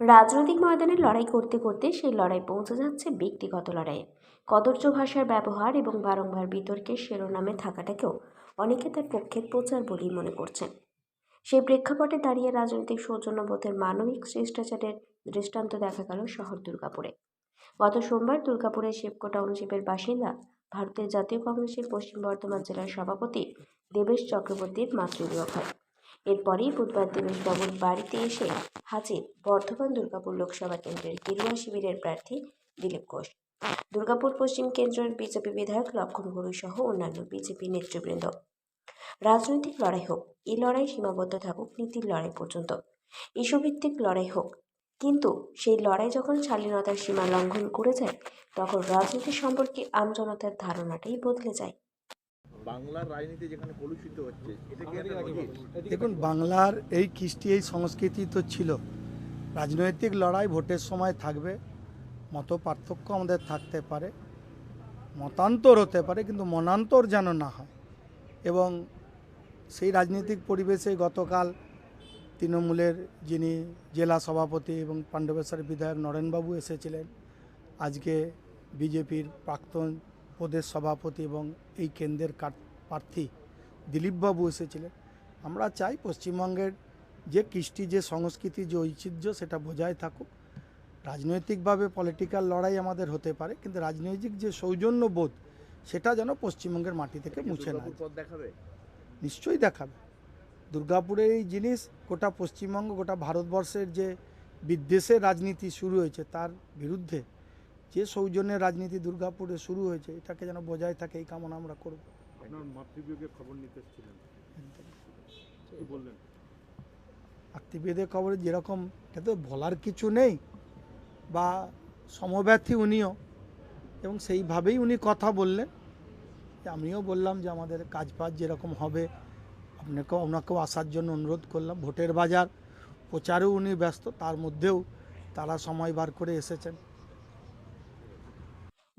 রাজনৈতিক ময়দানে লড়াই করতে করতে সেই লড়াই পৌঁছে যাচ্ছে ব্যক্তিগত লড়াইয়ে। কদর্য ভাষার ব্যবহার এবং বারংবার বিতর্কের শিরোনামে থাকাটাকেও অনেকে তার পক্ষের প্রচার বলেই মনে করছেন। সেই প্রেক্ষাপটে দাঁড়িয়ে রাজনৈতিক সৌজন্যবোধের মানবিক শিষ্টাচারের দৃষ্টান্ত দেখা গেল শহর দুর্গাপুরে। গত সোমবার দুর্গাপুরের শিবকো টাউনশিপের বাসিন্দা, ভারতের জাতীয় কংগ্রেসের পশ্চিম বর্ধমান জেলার সভাপতি দেবেশ চক্রবর্তীর মাতৃবিয়োগ হয়। এরপরেই বুধবার দেবেশবাবুর বাড়িতে এসে হাজির বর্ধমান দুর্গাপুর লোকসভা কেন্দ্রের গেরুয়া শিবিরের প্রার্থী দিলীপ ঘোষ। দুর্গাপুর পশ্চিম কেন্দ্রের বিজেপি বিধায়ক লক্ষণ ঘুরু সহ অন্যান্য বিজেপি নেতৃবৃন্দ। রাজনৈতিক লড়াই হোক, এই লড়াই সীমাবদ্ধ থাকুক, নীতির লড়াই পর্যন্ত। ইস্যুভিত্তিক লড়াই হোক, কিন্তু সেই লড়াই যখন শালীনতার সীমা লঙ্ঘন করে যায় তখন রাজনীতি সম্পর্কে আমজনতার ধারণাটাই বদলে যায়। বাংলার রাজনীতি যেখানে কলুষিত হচ্ছে? দেখুন বাংলার এই কৃষ্টি এই সংস্কৃতি তো ছিল। রাজনৈতিক লড়াই ভোটের সময় থাকবে মত পার্থক্য আমাদের থাকতে পারে মতান্তর হতে পারে কিন্তু মনান্তর যেন না হয়। এবং সেই রাজনৈতিক পরিবেশে গতকাল তৃণমূলের যিনি জেলা সভাপতি এবং পাণ্ডবেশ্বরের বিধায়ক নরেনবাবু এসেছিলেন আজকে বিজেপির প্রাক্তন প্রদেশ সভাপতি এবং এই কেন্দ্রের প্রার্থী দিলীপবাবু এসেছিলেন। আমরা চাই পশ্চিমবঙ্গের যে কৃষ্টি যে সংস্কৃতি যে ঐতিহ্য সেটা বজায় থাকুক। রাজনৈতিকভাবে পলিটিক্যাল লড়াই আমাদের হতে পারে কিন্তু রাজনৈতিক যে সৌজন্য বোধ সেটা যেন পশ্চিমবঙ্গের মাটি থেকে মুছে না দেখাবে? নিশ্চয়ই দেখাবে। দুর্গাপুরের এই জিনিস গোটা পশ্চিমবঙ্গ গোটা ভারতবর্ষের যে বিদ্বেষের রাজনীতি শুরু হয়েছে তার বিরুদ্ধে যে সৌজন্যের রাজনীতি দুর্গাপুরে শুরু হয়েছে এটাকে যেন বজায় থাকে এই কামনা আমরা করব। আপনার খবর নিতে এসেছিলেন। বললেন? আত্মীয়দের খবরে যেরকম এটা তো বলার কিছু নেই বা সমব্যথী উনিও এবং সেইভাবেই উনি কথা বললেন। আমিও বললাম যে আমাদের কাজ বাজ যেরকম হবে আপনাকেও ওনাকেও আসার জন্য অনুরোধ করলাম। ভোটের বাজার প্রচারেও উনি ব্যস্ত তার মধ্যেও তারা সময় বার করে এসেছেন।